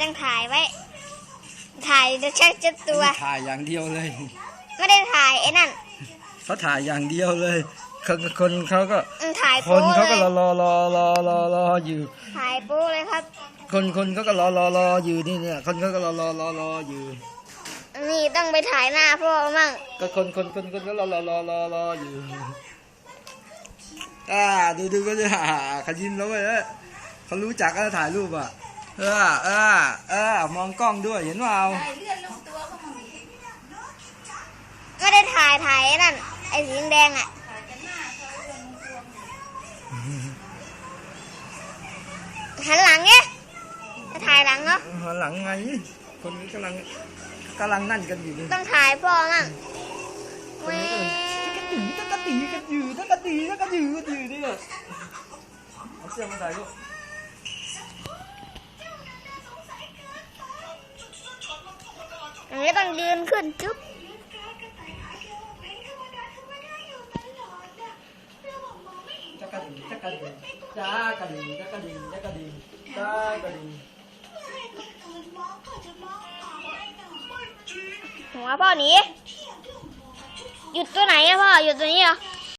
ต้องถ่ายไว้ ถ่ายจะชักจะตัว ถ่ายอย่างเดียวเลย ไม่ได้ถ่ายไอ้นั่นเขาถ่ายอย่างเดียวเลยคนคนเขาก็อืมถ่ายคโป๊นเขาเลก็ยรอรอรอรอรอรออยู่ ถ่ายโป๊เลยครับ คนคนเขาก็รอรอรออยู่นี่เนี่ย คนเขาก็รอรอรอรออยู่ นี่ต้องไปถ่ายหน้าพ่อมั่งก็คนคนคนคนก็รอรอรอรอรออยู่อ่าดูดูก็จะหาเขายิ้มแล้วเว้ยเอ้ยเขารู้จักก็ถ่ายรูปอะ เออเออเออมองกล้องด้วยเห็นเปล่าไม่ได้ถ่ายถ่ายไอ้นั่นไอ้สีแดงอะหันหลังไงจะถ่ายหลังเนาะหันหลังไง คนนี้กำลังกำลังนั่นกันอยู่นี่ต้องถ่ายพ่อมั่งคแหวนนี้ก็จะกระตีกันอยู่จะกระตีจะกระตีกันอยู่เนี่ยเอาเสื้อมาใส่ลูก ไม่ต้องยืนขึ้นจุ๊บจักระดิ่งจักระดิ่งจ้ากระดิ่งจักระดิ่งจักระดิ่งจ้ากระดิ่งหัวพ่อหนีหยุดตัวไหนอะพ่อหยุดตัวนี้เหรอ